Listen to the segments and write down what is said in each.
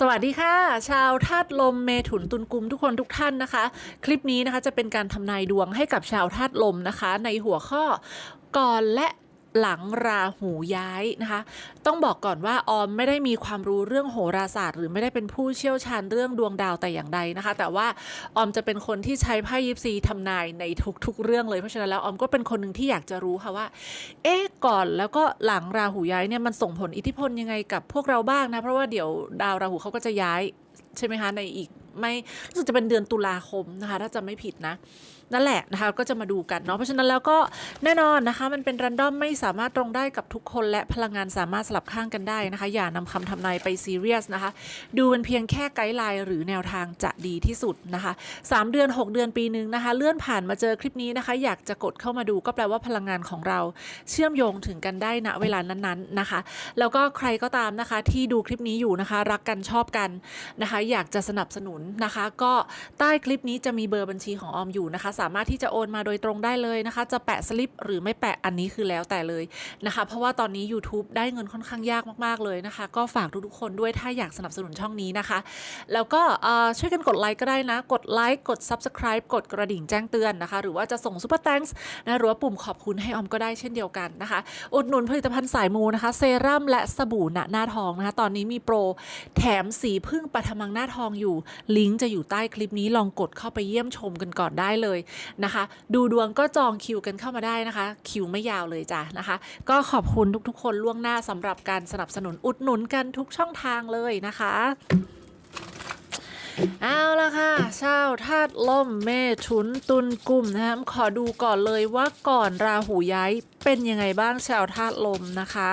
สวัสดีค่ะ ชาวธาตุลมเมถุนตุลกุมทุกคนทุกท่านนะคะ คลิปนี้นะคะจะเป็นการทำนายดวงให้กับชาวธาตุลมนะคะ ในหัวข้อก่อนและ หลังราหูย้ายนะคะ ต้องบอกก่อนว่าออมไม่ได้มีความรู้เรื่องโหราศาสตร์ หรือไม่ได้เป็นผู้เชี่ยวชาญเรื่องดวงดาวแต่อย่างใดนะคะ แต่ว่าออมจะเป็นคนที่ใช้ไพ่ยิปซีทำนายในทุกๆ เรื่องเลยเพราะฉะนั้นแล้วออมก็เป็นคนหนึ่งที่อยากจะรู้ค่ะว่า เอ๊ะก่อนแล้วก็หลังราหูย้ายเนี่ยมันส่งผลอิทธิพลยังไงกับพวกเราบ้างนะเพราะว่าเดี๋ยวดาวราหูเขาก็จะย้ายใช่ไหมคะในอีกไม่รู้สึกจะเป็นเดือนตุลาคมนะคะถ้าจะไม่ผิดนะ นั่นแหละนะคะก็จะมาดูกันเนาะเพราะฉะนั้นแล้วก็แน่นอนนะคะ มันเป็นรันดอมไม่สามารถตรงได้กับทุกคน และพลังงานสามารถสลับข้างกันได้นะคะ อย่านำคำทำนายไปซีเรียสนะคะ ดูเป็นเพียงแค่ไกด์ไลน์หรือแนวทางจะดีที่สุดนะคะ 3 เดือน 6 เดือนปีหนึ่งนะคะ เลื่อนผ่านมาเจอคลิปนี้นะคะ อยากจะกดเข้ามาดูก็แปลว่าพลังงานของเรา เชื่อมโยงถึงกันได้ณเวลานั้นๆนะคะ แล้วก็ใครก็ตามนะคะที่ดูคลิปนี้อยู่นะคะ รักกันชอบกันนะคะ อยากจะสนับสนุนนะคะ ก็ใต้คลิปนี้จะมีเบอร์บัญชีของออมอยู่นะคะสามารถที่จะโอนมาโดยตรงได้เลยนะคะ จะแปะสลิปหรือไม่แปะอันนี้คือแล้วแต่เลยนะคะ เพราะว่าตอนนี้ YouTube ได้เงินค่อนข้างยากมากๆเลยนะคะ ก็ฝากทุกๆคนด้วยถ้าอยากสนับสนุนช่องนี้นะคะ แล้วก็ช่วยกันกดไลค์ก็ได้นะ กดไลค์กด Subscribe กดกระดิ่งแจ้งเตือนนะคะ หรือว่าจะส่ง Super Thanks นะหรือว่าปุ่มขอบคุณให้ออมก็ได้เช่นเดียวกันนะคะอุดหนุนผลิตภัณฑ์สายมูนะคะ เซรั่มและสบู่หนะหน้าทองนะคะตอนนี้มีโปรแถมสีพึ่งปฐมังหน้าทองอยู่ ลิงก์จะอยู่ใต้คลิปนี้ลองกดเข้าไปเยี่ยมชมกันก่อนได้เลยนะคะ ดูดวงก็จองคิวกันเข้ามาได้นะคะ คิวไม่ยาวเลยจ้ะนะคะ ก็ขอบคุณทุกๆ คนล่วงหน้าสำหรับการสนับสนุนอุดหนุนกันทุกช่องทางเลยนะคะเอาละค่ะชาวธาตุล่มเมถุนตุลกุมนะคะขอดูก่อนเลยว่าก่อนราหูย้ายเป็นยังไงบ้างชาวธาตุลมนะคะ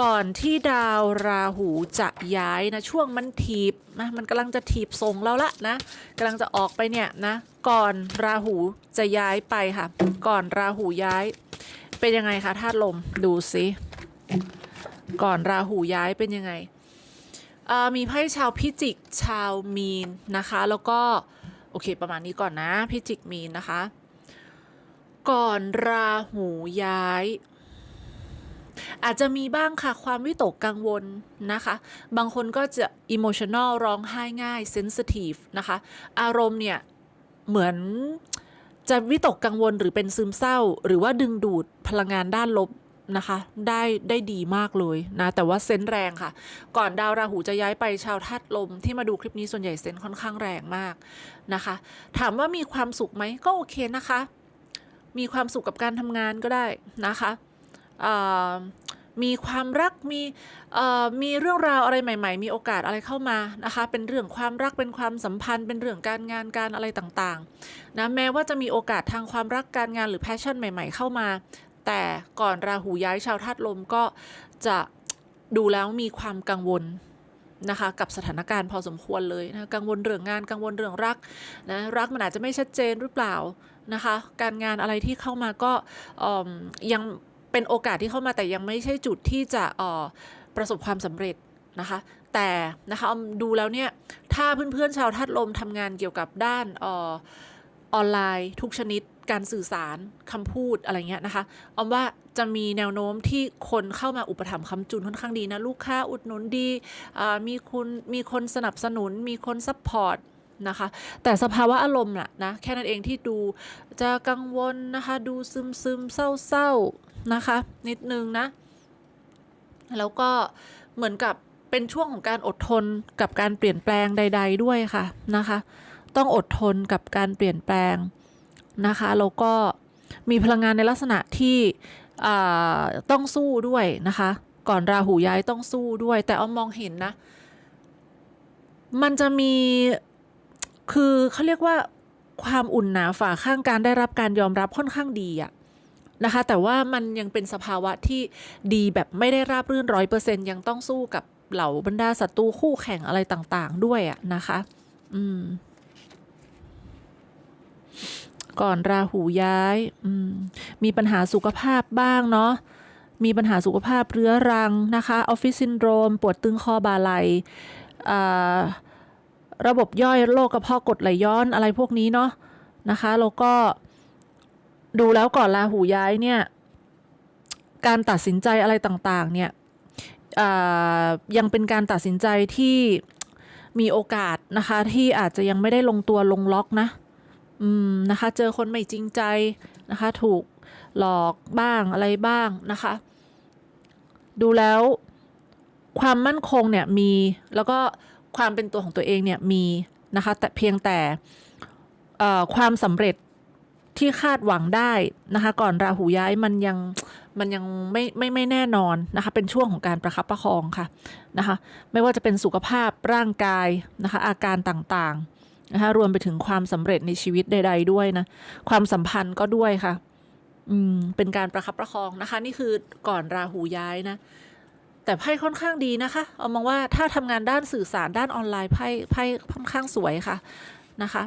ก่อนที่ดาวราหูจะย้ายนะช่วงมันถีบนะมันกำลังจะถีบทรงแล้วละนะกำลังจะออกไปเนี่ยนะก่อนราหูจะย้ายไปค่ะ ก่อนราหูย้าย เป็นยังไงคะธาตุลมดูสิก่อนราหูย้ายเป็นยังไงมีไพ่ชาวพิจิกชาวมีนนะคะ แล้วก็โอเคประมาณนี้ก่อนนะพิจิกมีนนะคะ ก่อนราหูย้าย อาจจะมีบ้างค่ะความวิตกกังวลนะคะ บางคนก็จะ emotional ร้องไห้ง่าย sensitive นะคะ อารมณ์เนี่ย เหมือนจะวิตกกังวลหรือเป็นซึมเศร้า หรือว่าดึงดูดพลังงานด้านลบนะคะได้ได้ดีมากเลยนะแต่ว่าเซนแรงค่ะ ก่อนดาวราหูจะย้ายไปชาวธาตุลมที่มาดูคลิปนี้ส่วนใหญ่เซนค่อนข้างแรงมากนะคะ ถามว่ามีความสุขไหมก็โอเคนะคะ มีความสุขกับการทำงานก็ได้นะคะ มีความรักมีมีเรื่องราวอะไรใหม่ ๆ มีโอกาสอะไรเข้ามานะคะ เป็นเรื่องความรักเป็นความสัมพันธ์ เป็นเรื่องการงานการอะไรต่างๆนะแม้ว่าจะมีโอกาสทางความรักการงานหรือแพชชั่นใหม่ ๆ เข้ามา แต่ก่อนราหูย้ายชาวธาตุลมก็จะดูแล้วมีความกังวลนะคะกับสถานการณ์พอสมควรเลยนะกังวลเรื่องงานกังวลเรื่องรักนะรักมันอาจจะไม่ชัดเจนหรือเปล่านะคะ การงานอะไรที่เข้ามาก็ยัง เป็นโอกาสที่เข้ามาแต่ยังไม่ใช่จุดที่จะออประสบความสำเร็จนะคะ แต่นะคะดูแล้วเนี่ย ถ้าเพื่อนๆชาวธาตุลมทำงานเกี่ยวกับด้านออออนไลน์ทุกชนิดการสื่อสารคำพูดอะไรเงี้ยนะคะออมว่าจะมีแนวโน้มที่คนเข้ามาอุปถัมภ์คำจุนค่อนข้างดีนะ ลูกค้าอุดหนุนดีอ่ามีคุณมีคนสนับสนุน มีคนซัพพอร์ต นะคะ แต่สภาวะอารมณ์น่ะนะแค่นั้นเองที่ดูจะกังวลนะคะ ดูซึมซึมเศร้าเศร้าๆนะคะ นิดนึงนะ แล้วก็เหมือนกับเป็นช่วงของการอดทนกับการเปลี่ยนแปลงใด ๆ ด้วยค่ะนะคะ ต้องอดทนกับการเปลี่ยนแปลงนะคะแล้วก็มีพลังงานในลักษณะที่ต้องสู้ด้วยนะคะ ก่อนราหูย้ายต้องสู้ด้วย แต่เอามองเห็นนะ มันจะมี คือเขาเรียกว่าความอุ่นหนาฝ่าข้างการได้รับการยอมรับค่อนข้างดีอะนะคะ แต่ว่ามันยังเป็นสภาวะที่ดีแบบไม่ได้ราบรื่นร้อยเปอร์เซ็นยังต้องสู้กับเหล่าบรรดาศัตรูคู่แข่งอะไรต่างๆ ด้วยอะนะคะ อืม ก่อนราหูย้าย อืม มีปัญหาสุขภาพบ้างเนาะมีปัญหาสุขภาพเรื้อรังนะคะออฟฟิศซินโดรม ปวดตึงคอบ่าไหลอ่า ระบบย่อยโรคกระเพาะกดไหลย้อนอะไรพวกนี้เนาะนะคะแล้วก็ดูแล้วก่อนราหูย้ายเนี่ย การตัดสินใจอะไรต่างๆ เนี่ยยังเป็นการตัดสินใจที่มีโอกาสนะคะ ที่อาจจะยังไม่ได้ลงตัวลงล็อกนะ อืมนะคะ เจอคนไม่จริงใจนะคะ ถูกหลอกบ้างอะไรบ้างนะคะ ดูแล้วความมั่นคงเนี่ยมีแล้วก็ ความเป็นตัวของตัวเองเนี่ยมีนะคะแต่เพียงแต่ความสำเร็จที่คาดหวังได้นะคะ ก่อนราหูย้ายมันยังมันยังไม่ไม่ไม่แน่นอนนะคะ เป็นช่วงของการประคับประคองค่ะนะคะ ไม่ว่าจะเป็นสุขภาพร่างกายนะคะ อาการต่างๆนะคะรวมไปถึงความสำเร็จในชีวิตใด ๆ ด้วยนะ ความสัมพันธ์ก็ด้วยค่ะ อืมเป็นการประคับประคองนะคะ นี่คือก่อนราหูย้ายนะ แต่ไพ่ค่อนข้างดีนะคะ เอามองว่าถ้าทำงานด้านสื่อสารด้านออนไลน์ไพ่ไพ่ค่อนข้างสวยค่ะนะคะ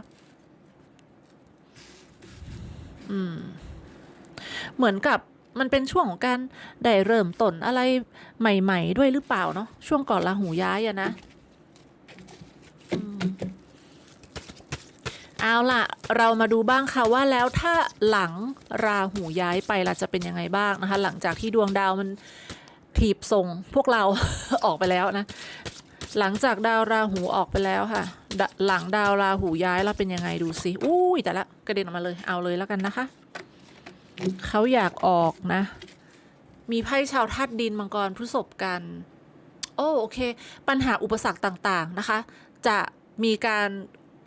อืม เหมือนกับมันเป็นช่วงของการได้เริ่มต้นอะไรใหม่ ๆ ด้วยหรือเปล่าเนาะช่วงก่อนราหูย้ายอะนะอเอาล่ะ เรามาดูบ้างค่ะว่าแล้วถ้าหลังราหูย้ายไปล่ะจะเป็นยังไงบ้างนะคะ หลังจากที่ดวงดาวมัน ถีบส่งพวกเรา ออกไปแล้วนะ หลังจากดาวราหูออกไปแล้วค่ะ หลังดาวราหูย้ายแล้วเป็นยังไงดูสิอุ้ยแต่ละกระเด็นออกมาเลยเอาเลยแล้วกันนะคะ เขาอยากออกนะ มีไพ่ชาวธาตุดินมังกรพฤษภกัน โอ้โอเค ปัญหาอุปสรรคต่างๆนะคะ จะมีการ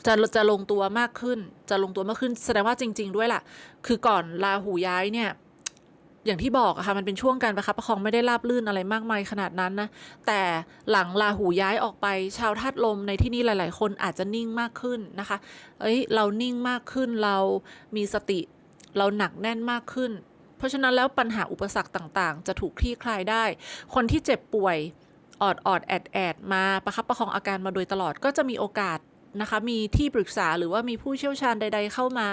จะจะลงตัวมากขึ้น จะลงตัวมากขึ้น แสดงว่าจริง ๆ ด้วยล่ะ คือก่อนราหูย้ายเนี่ย อย่างที่บอกอะค่ะมันเป็นช่วงการประคับประคองไม่ได้ราบลื่นอะไรมากมายขนาดนั้นนะแต่หลังราหูย้ายออกไป ชาวธาตุลมในที่นี้หลาย ๆ คนอาจจะนิ่งมากขึ้นนะคะ เอ้ยเรานิ่งมากขึ้นเรามีสติ เราหนักแน่นมากขึ้น เพราะฉะนั้นแล้วปัญหาอุปสรรคต่าง ๆ จะถูกคลี่คลายได้ คนที่เจ็บป่วยออดออดแอดแอดมาประคับประคองอาการมาโดยตลอดก็จะมีโอกาส นะคะมีที่ปรึกษาหรือว่ามีผู้เชี่ยวชาญใด ๆ เข้ามา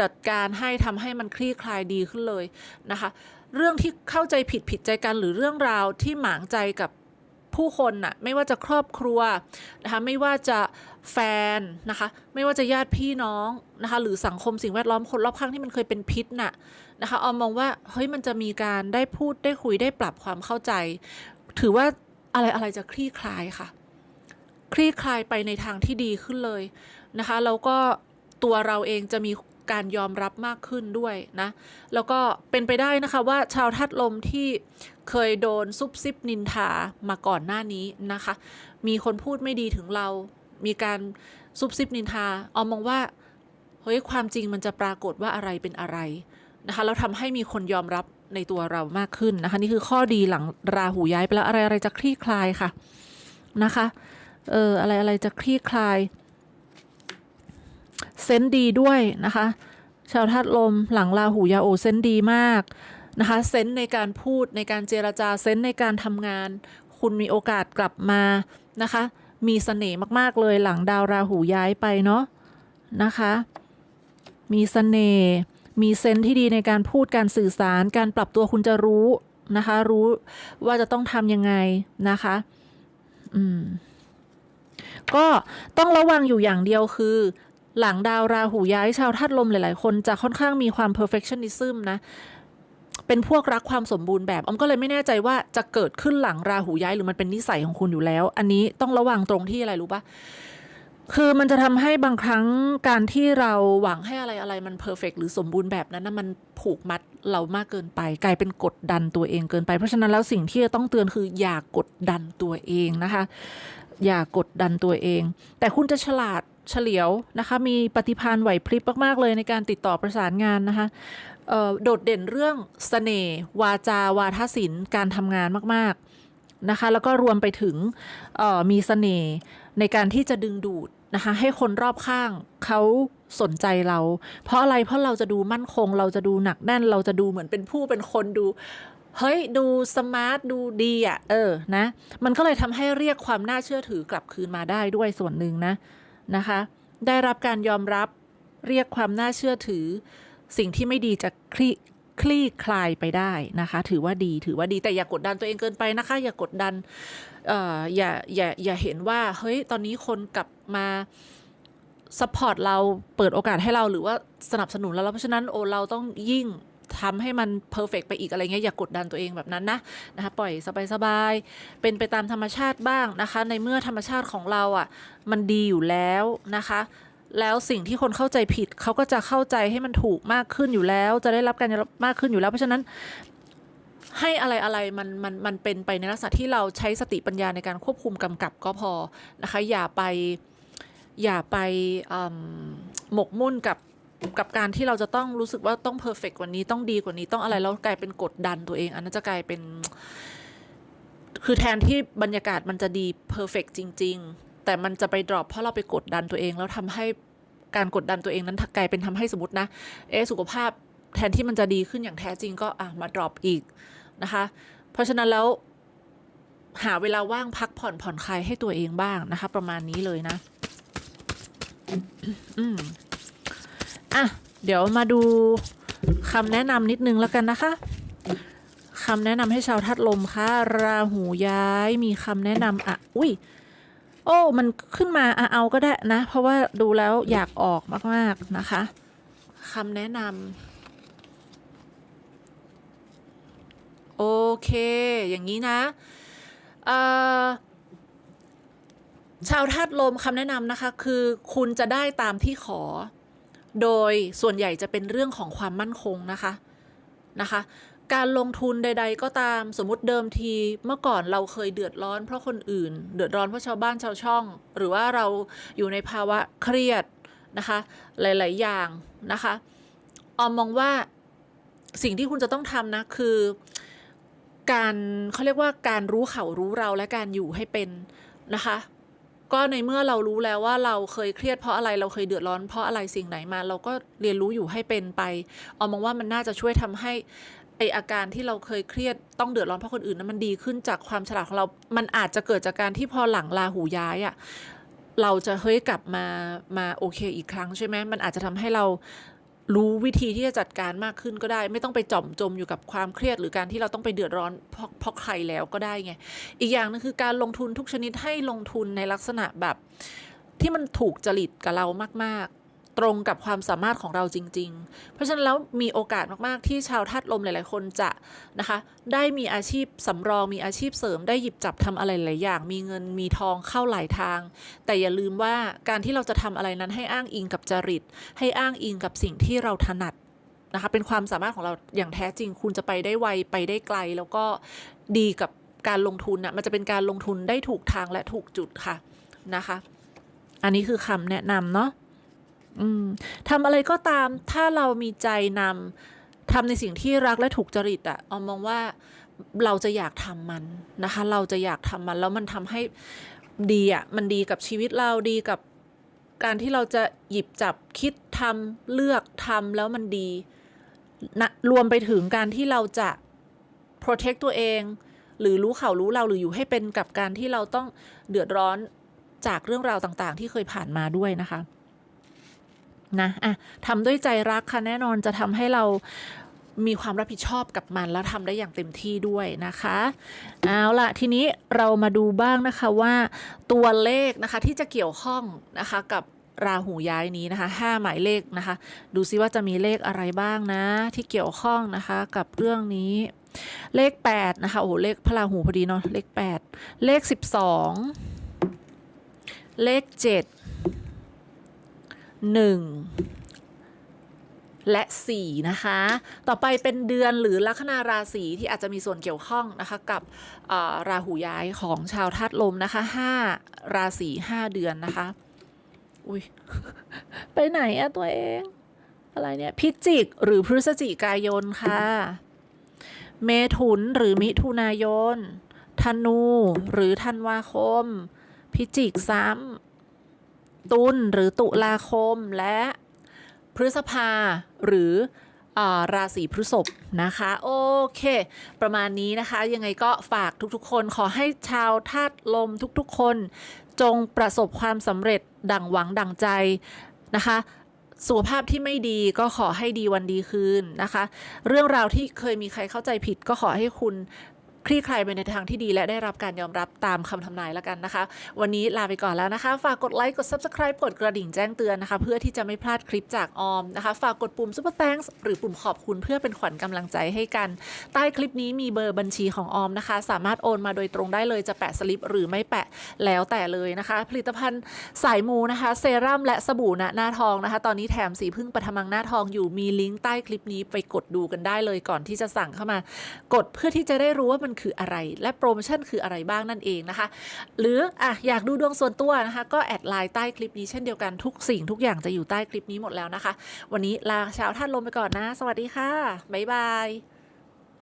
จัดการให้ทำให้มันคลี่คลายดีขึ้นเลยนะคะ เรื่องที่เข้าใจผิดผิดใจกันหรือเรื่องราวที่หมางใจกับผู้คนน่ะไม่ว่าจะครอบครัวนะคะไม่ว่าจะแฟนนะคะไม่ว่าจะญาติพี่น้องนะคะหรือสังคมสิ่งแวดล้อมคนรอบข้างที่มันเคยเป็นพิษน่ะนะคะเอามองว่าเฮ้ยมันจะมีการได้พูดได้คุยได้ปรับความเข้าใจ ถือว่าอะไรอะไรจะคลี่คลายค่ะ คลี่คลายไปในทางที่ดีขึ้นเลยนะคะแล้วก็ตัวเราเองจะมีการยอมรับมากขึ้นด้วยนะ แล้วก็เป็นไปได้นะคะว่าชาวธาตุลมที่เคยโดนซุบซิบนินทามาก่อนหน้านี้นะคะ มีคนพูดไม่ดีถึงเรา มีการซุบซิบนินทาเอามองว่าเฮ้ยความจริงมันจะปรากฏว่าอะไรเป็นอะไรนะคะแล้วทำให้มีคนยอมรับในตัวเรามากขึ้นนะคะ นี่คือข้อดีหลังราหูย้ายไปแล้วอะไรอะไรจะคลี่คลายค่ะนะคะ เอออะไรอะไรจะคลี่คลายเซนดีด้วยนะคะ ชาวธาตุลมหลังราหูยาโอเซนดีมากนะคะเซนในการพูดในการเจรจาเซนในการทำงาน คุณมีโอกาสกลับมานะคะ มีเสน่ห์มากๆเลยหลังดาวราหูย้ายไปเนาะนะคะ มีเสน่ห์มีเซนที่ดีในการพูดการสื่อสาร การปรับตัวคุณจะรู้นะคะ รู้ว่าจะต้องทำยังไงนะคะ อืม ก็ต้องระวังอยู่อย่างเดียวคือ หลังดาวราหูย้ายชาวธาตุลมหลาย ๆ คนจะค่อนข้างมีความ perfectionism นะเป็นพวกรักความสมบูรณ์แบบอมก็เลยไม่แน่ใจว่าจะเกิดขึ้นหลังราหูย้ายหรือมันเป็นนิสัยของคุณอยู่แล้ว อันนี้ต้องระวังตรงที่อะไรรู้ปะคือมันจะทำให้บางครั้งการที่เราหวังให้อะไรอะไรมันเพอร์เฟกหรือสมบูรณ์แบบนั้นนะมันผูกมัดเรามากเกินไป กลายเป็นกดดันตัวเองเกินไป เพราะฉะนั้นแล้วสิ่งที่จะต้องเตือนคืออย่ากกดดันตัวเองนะคะ อย่ากดดันตัวเอง แต่คุณจะฉลาดเฉลียวนะคะ มีปฏิภาณไหวพริบมาก ๆ เลยในการติดต่อประสานงานนะคะโดดเด่นเรื่องเสน่ห์วาจาวาทศิลป์การทำงานมาก ๆนะคะ แล้วก็รวมไปถึงมีเสน่ห์ในการที่จะดึงดูดนะคะให้คนรอบข้างเขาสนใจเรา เพราะอะไรเพราะเราจะดูมั่นคง เราจะดูหนักแน่น เราจะดูเหมือนเป็นผู้เป็นคนดู เฮ้ยดูสมาร์ทดูดีอะ่ะ เออนะ มันก็เลยทำให้เรียกความน่าเชื่อถือกลับคืนมาได้ด้วยส่วนหนึ่งนะนะคะ ได้รับการยอมรับเรียกความน่าเชื่อถือ สิ่งที่ไม่ดีจะคลี่คลี่คลายไปได้นะคะ ถือว่าดีถือว่าดีแต่อย่ากดดันตัวเองเกินไปนะคะ อย่ากดดันเอ่ออย่าอย่าอย่าเห็นว่า เฮ้ยตอนนี้คนกลับมาซัพพอร์ตเราเปิดโอกาสให้เราหรือว่าสนับสนุนเราเพราะฉะนั้นโอเราต้องยิ่ง ทำให้มันเพอร์เฟกไปอีกอะไรเงี้ยอย่ากดดันตัวเองแบบนั้นนะนะคะปล่อยสบายๆเป็นไปตามธรรมชาติบ้างนะคะ ในเมื่อธรรมชาติของเราอะมันดีอยู่แล้วนะคะแล้วสิ่งที่คนเข้าใจผิดเขาก็จะเข้าใจให้มันถูกมากขึ้นอยู่แล้ว จะได้รับการมรับมากขึ้นอยู่แล้ว เพราะฉะนั้นให้อะไรอะไรมันมันมันเป็นไปในลักษณะที่เราใช้สติปัญญาในการควบคุมกำกับก็พอนะคะ อย่าไปอย่าไปหมกมุ่นกับ กับการที่เราจะต้องรู้สึกว่าต้องเพอร์เฟกกว่านี้ต้องดีกว่านี้ต้องอะไรแล้วกลายเป็นกดดันตัวเอง อันนั้นจะกลายเป็น คือแทนที่บรรยากาศมันจะดีเพอร์เฟกจริง ๆ แต่มันจะไปดรอปเพราะเราไปกดดันตัวเอง แล้วทำให้การกดดันตัวเองนั้นกลายเป็นทำให้สมมตินะ เอสุขภาพแทนที่มันจะดีขึ้นอย่างแท้จริงก็อะมาดรอปอีกนะคะ เพราะฉะนั้นแล้วหาเวลาว่างพักผ่อนผ่อนคลายให้ตัวเองบ้างนะคะ ประมาณนี้เลยนะ อืม อะ เดี๋ยวมาดูคำแนะนำนิดนึงแล้วกันนะคะคำแนะนำให้ชาวทัดลมค่ะ ราหูย้ายมีคำแนะนำอะ อุ้ยโอ้ มันขึ้นมาอะเอาก็ได้นะ เพราะว่าดูแล้วอยากออกมากๆนะคะคำแนะนำโอเค อย่างนี้นะเอ่อชาวธาตุลมคำแนะนำนะคะ คือคุณจะได้ตามที่ขอ โดยส่วนใหญ่จะเป็นเรื่องของความมั่นคงนะคะนะคะ การลงทุนใด ๆ ก็ตามสมมติเดิมทีเมื่อก่อนเราเคยเดือดร้อน เพราะคนอื่น เดือดร้อนเพราะชาวบ้านชาวช่อง หรือว่าเราอยู่ในภาวะเครียดนะคะหลาย ๆ อย่างนะคะออมมองว่าสิ่งที่คุณจะต้องทำนะคือการเขาเรียกว่าการรู้เขารู้เราและการอยู่ให้เป็นนะคะ ก็ในเมื่อเรารู้แล้วว่าเราเคยเครียดเพราะอะไรเราเคยเดือดร้อน เพราะอะไรสิ่งไหนมา เราก็เรียนรู้อยู่ให้เป็นไปออมมองว่ามันน่าจะช่วยทำให้ไออาการที่เราเคยเครียดต้องเดือดร้อนเพราะคนอื่นนั้นมันดีขึ้นจากความฉลาดของเรา มันอาจจะเกิดจากการที่พอหลังลาหูย้ายอะ่ะเราจะเฮ้ยกลับมามาโอเคอีกครั้งใช่ไหมมันอาจจะทำให้เรา รู้วิธีที่จะจัดการมากขึ้นก็ได้ ไม่ต้องไปจอมจมอยู่กับความเครียด หรือการที่เราต้องไปเดือดร้อนเพราะเพราะใครแล้วก็ได้ไง อีกอย่างนึงคือการลงทุนทุกชนิดให้ลงทุนในลักษณะแบบที่มันถูกจริตกับเรามากๆ ตรงกับความสามารถของเราจริง ๆ เพราะฉะนั้นแล้วมีโอกาสมากๆ ที่ชาวธาตุลมหลาย ๆ คนจะนะคะได้มีอาชีพสำรองมีอาชีพเสริมได้หยิบจับทำอะไรหลายอย่าง มีเงินมีทองเข้าหลายทาง แต่อย่าลืมว่าการที่เราจะทำอะไรนั้นให้อ้างอิงกับจริต ให้อ้างอิงกับสิ่งที่เราถนัดนะคะเป็นความสามารถของเราอย่างแท้จริง คุณจะไปได้ไวไปได้ไกล แล้วก็ดีกับการลงทุนนะมันจะเป็นการลงทุนได้ถูกทางและถูกจุดค่ะนะคะ อันนี้คือคำแนะนำเนาะ อืมทำอะไรก็ตามถ้าเรามีใจนำทำในสิ่งที่รักและถูกจริตอะออมมองว่าเราจะอยากทำมันนะคะ เราจะอยากทำมันแล้วมันทำให้ดีอะมันดีกับชีวิตเราดีกับการที่เราจะหยิบจับคิดทำเลือกทำแล้วมันดีนะรวมไปถึงการที่เราจะ protect ตัวเอง หรือรู้เขารู้เราหรืออยู่ให้เป็นกับการที่เราต้องเดือดร้อนจากเรื่องราวต่างๆ ที่เคยผ่านมาด้วยนะคะ นะอะทำด้วยใจรักค่ะแน่นอนจะทำให้เรามีความรับผิดชอบกับมันแล้วทำได้อย่างเต็มที่ด้วยนะคะเอาละทีนี้เรามาดูบ้างนะคะว่าตัวเลขนะคะที่จะเกี่ยวข้องนะคะกับราหูย้ายนี้นะคะห้าหมายเลขนะคะ ดูซิว่าจะมีเลขอะไรบ้างนะ ที่เกี่ยวข้องนะคะกับเรื่องนี้ เลข8นะคะโอ้เลขพระราหูพอดีเนาะเลข 8 เลข 12 เลข 7 1 และ 4 นะคะ ต่อไปเป็นเดือนหรือลัคนาราศีที่อาจจะมีส่วนเกี่ยวข้องนะคะกับราหูย้ายของชาวธาตุลมนะคะ 5 ราศี 5 เดือนนะคะ อุ้ยไปไหนอะตัวเอง อะไรเนี่ย พิจิกหรือพฤศจิกายนค่ะ เมถุนหรือมิถุนายนธนูหรือธันวาคม พิจิกซ้ำ ตุลหรือตุลาคมและพฤษภาหรืออราศีพฤษภนะคะ โอเค ประมาณนี้นะคะ ยังไงก็ฝากทุกๆ คนขอให้ชาวธาตุลมทุกๆ คน จงประสบความสำเร็จดังหวังดังใจนะคะสุขภาพที่ไม่ดีก็ขอให้ดีวันดีคืนนะคะ เรื่องราวที่เคยมีใครเข้าใจผิดก็ขอให้คุณ คลี่คลายไปในทางที่ดีและได้รับการยอมรับตามคำทำนายแล้วกันนะคะ วันนี้ลาไปก่อนแล้วนะคะ ฝากกดไลค์กด subscribe กดกระดิ่งแจ้งเตือนนะคะ เพื่อที่จะไม่พลาดคลิปจากออมนะคะ ฝากกดปุ่ม super thanks หรือปุ่มขอบคุณเพื่อเป็นขวัญกำลังใจให้กัน ใต้คลิปนี้มีเบอร์บัญชีของออมนะคะ สามารถโอนมาโดยตรงได้เลยจะแปะสลิปหรือไม่แปะแล้วแต่เลยนะคะ ผลิตภัณฑ์สายมูนะคะ เซรั่มและสบู่ณหน้าทองนะคะ ตอนนี้แถมสีพึ่งปฐมังหน้าทองอยู่มีลิงก์ใต้คลิปนี้ไปกดดูกันได้เลยก่อนที่จะสั่งเข้ามากดเพื่อที่จะได้รู้ว่ามันคืออะไร และโปรโมชั่นคืออะไรบ้างนั่นเองนะคะ หรืออะอยากดูดวงส่วนตัวนะคะ ก็แอดไลน์ใต้คลิปนี้เช่นเดียวกันทุกสิ่งทุกอย่างจะอยู่ใต้คลิปนี้หมดแล้วนะคะ วันนี้ลาชาวท่านลมไปก่อนนะ สวัสดีค่ะบ๊ายบาย